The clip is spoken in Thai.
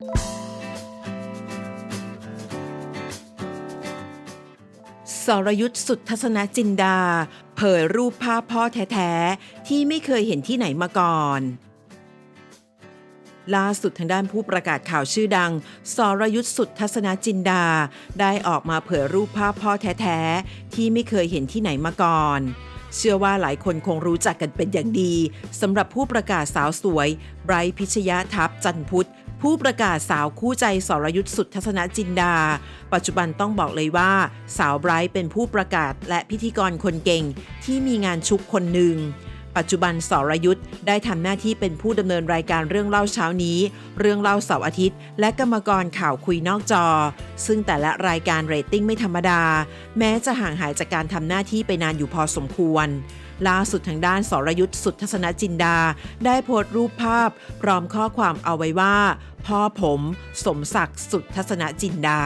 สรยุทธ์สุดทัศนจินดา เผยรูปภาพพ่อแท้ๆ ที่ไม่เคยเห็นที่ไหนมาก่อนล่าสุดทางด้านผู้ประกาศข่าวชื่อดัง สรยุทธ์สุดทัศนจินดา ได้ออกมาเผยรูปภาพพ่อแท้ๆ ที่ไม่เคยเห็นที่ไหนมาก่อน เชื่อว่าหลายคนคงรู้จักกันเป็นอย่างดีสำหรับผู้ประกาศสาวสวยไบรท์พิชยาทัพจันพุทธ ผู้ประกาศสาวคู่ใจสรยุทธ์สุดทัศนจินดา ปัจจุบันต้องบอกเลยว่า สาวไบรท์เป็นผู้ประกาศและพิธีกรคนเก่งที่มีงานชุกคนหนึ่ง ปัจจุบันสรยุทธ์ได้ทำหน้าที่เป็นผู้ดำเนินรายการเรื่องเล่าเช้านี้ เรื่องเล่าเสาร์อาทิตย์ และกรรมกรข่าวคุยนอกจอ ซึ่งแต่ละรายการเรตติ้งไม่ธรรมดา แม้จะห่างหายจากการทำหน้าที่ไปนานอยู่พอสมควรล่าสุดทางด้านสรยุทธ์สุดทัศนจินดา ได้โพสต์รูปภาพ พร้อมข้อความเอาไว้ว่า พ่อผม สมศักดิ์สุดทัศนจินดา